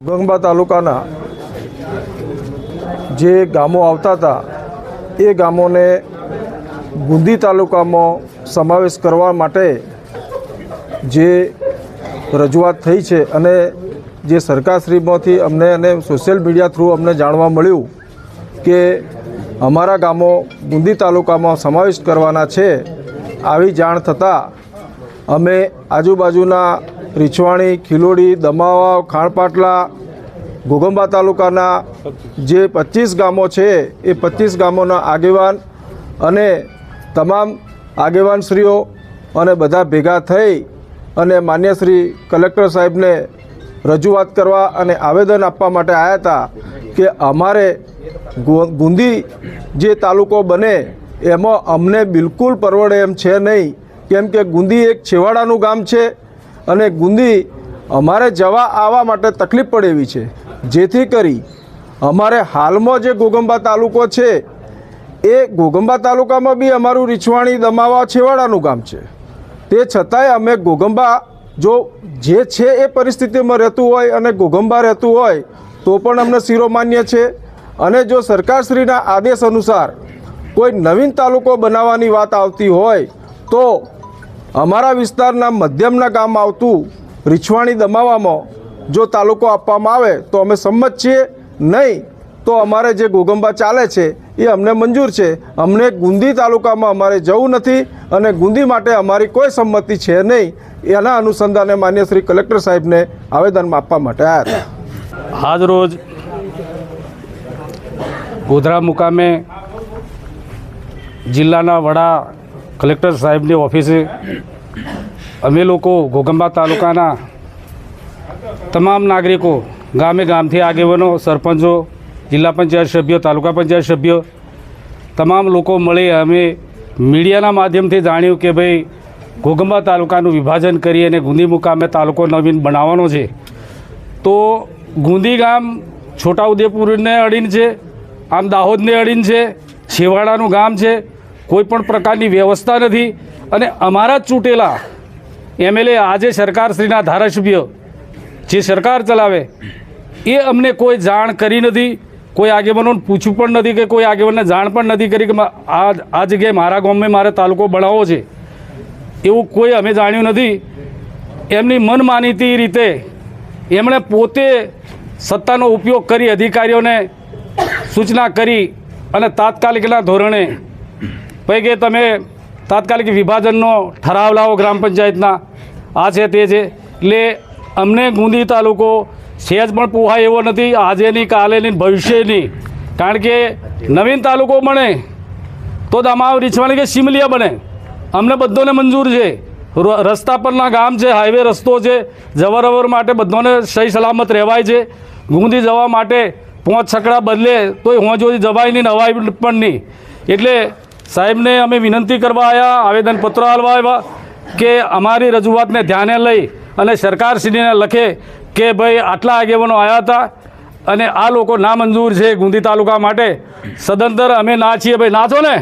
ગંગબા તાલુકાના જે ગામો આવતા હતા, એ ગામોને બુંદી તાલુકામાં સમાવેશ કરવા માટે જે રજૂઆત થઈ છે અને જે સરકારશ્રીમાંથી અમને અને સોશિયલ મીડિયા થ્રુ અમને જાણવા મળ્યું કે અમારા ગામો બુંદી તાલુકામાં સમાવેશ કરવાના છે, આવી જાણ થતાં અમે આજુબાજુના રીછવાણી, ખીલોડી દમાવા ખાણપાટલા, ઘોઘંબા તાલુકાના જે પચીસ ગામો છે, એ પચીસ ગામોના આગેવાન અને તમામ આગેવાનશ્રીઓ અને બધા ભેગા થઈ અને માન્ય શ્રી કલેક્ટર સાહેબને રજૂઆત કરવા અને આવેદન આપવા માટે આવ્યા હતા કે અમારે ગુંદી જે તાલુકો બને, એમાં અમને બિલકુલ પરવડે એમ છે નહીં. કેમ કે ગુંદી એક છેવાડાનું ગામ છે અને ગુંદી અમારે જવા આવવા માટે તકલીફ પડે એવી છે. જેથી કરી અમારે હાલમાં જે ઘોગંબા તાલુકો છે, એ ઘોગંબા તાલુકામાં બી અમારું રીછવાણી દમાવા છેવાડાનું ગામ છે. તે છતાંય અમે ઘોગંબા જો જે છે એ પરિસ્થિતિમાં રહેતું હોય અને ઘોગંબા રહેતું હોય, તો પણ અમને શિરોમાન્ય છે. અને જો સરકારશ્રીના આદેશ અનુસાર કોઈ નવીન તાલુકો બનાવવાની વાત આવતી હોય, તો અમારા વિસ્તારના મધ્યમના ગામ આવતું રીછવાણી દમાવામાં જો તાલુકો આપવામાં આવે તો અમે સંમત છીએ. નહીં તો અમારે જે ગોગંબા ચાલે છે એ અમને મંજૂર છે. અમને ગુંદી તાલુકામાં અમારે જવું નથી અને ગુંદી માટે અમારી કોઈ સંમતિ છે નહીં. એના અનુસંધાને માન્ય શ્રી કલેક્ટર સાહેબને આવેદન આપવા માટે આવ્યા હતા. આજ રોજ ગોધરા મુકામે જિલ્લાના વડા કલેક્ટર સાહેબની ઓફિસે અમે લોકો ઘોગંબા તાલુકાના તમામ નાગરિકો, ગામે ગામથી આગેવાનો, સરપંચો, જિલ્લા પંચાયત સભ્યો, તાલુકા પંચાયત સભ્યો, તમામ લોકો મળી અમે મીડિયાના માધ્યમથી જાણ્યું કે ભાઈ ઘોગંબા તાલુકાનું વિભાજન કરી અને ગુંદી મુકામે તાલુકો નવીન બનાવવાનો છે. તો ગુંદી ગામ છોટાઉદેપુરને અડીને છે, આમ દાહોદને અડીને છે, છેવાડાનું ગામ છે કોઈ પણ પ્રકારની વ્યવસ્થા નથી. અને અમારા ચૂંટેલા એમએલએ આજે સરકારશ્રીના ધારાસભ્ય જે સરકાર ચલાવે, એ અમને કોઈ જાણ કરી નથી, કોઈ આગેવાનોને પૂછ્યું પણ નથી કે કોઈ આગેવાનને જાણ પણ નથી કરી કે આ આ જગ્યાએ મારા ગામમાં મારે તાલુકો બનાવવો છે. એવું કોઈ અમે જાણ્યું નથી. એમની મનમાનીતી રીતે એમણે પોતે સત્તાનો ઉપયોગ કરી અધિકારીઓને સૂચના કરી અને તાત્કાલિકના ધોરણે ભાઈ કે તમે તાત્કાલિક વિભાજનનો ઠરાવ લાવો ગ્રામ પંચાયતના. આ છે તે છે. એટલે અમને ગુંદી તાલુકો સહેજ પણ પોહાય એવો નથી. આજે નહીં, કાલે નહીં ભવિષ્યની કારણ કે નવીન તાલુકો બને તો દમાવ રીછવાણી કે સિમલિયા બને. અમને બધોને મંજૂર છે. રસ્તા પરના ગામ છે, હાઈવે રસ્તો છે જવરઅવર માટે બધોને સહી સલામત રહેવાય છે. ગુંદી જવા માટે પાંચ છકડા બદલે તોય હોં જોઈ જવાય નહીં, નવાય પણ નહીં. એટલે સાહેબને અમે વિનંતી કરવા આવ્યા આવેદનપત્રો આલવા આવ્યા કે અમારી રજૂઆતને ધ્યાને લઈ અને સરકારશ્રીને લખે કે ભાઈ આટલા આગેવાનો આવ્યા હતા અને આ લોકો નામંજૂર છે ગુંદી તાલુકા માટે. સદંતર અમે ના છીએ. ભાઈ ના છો ને?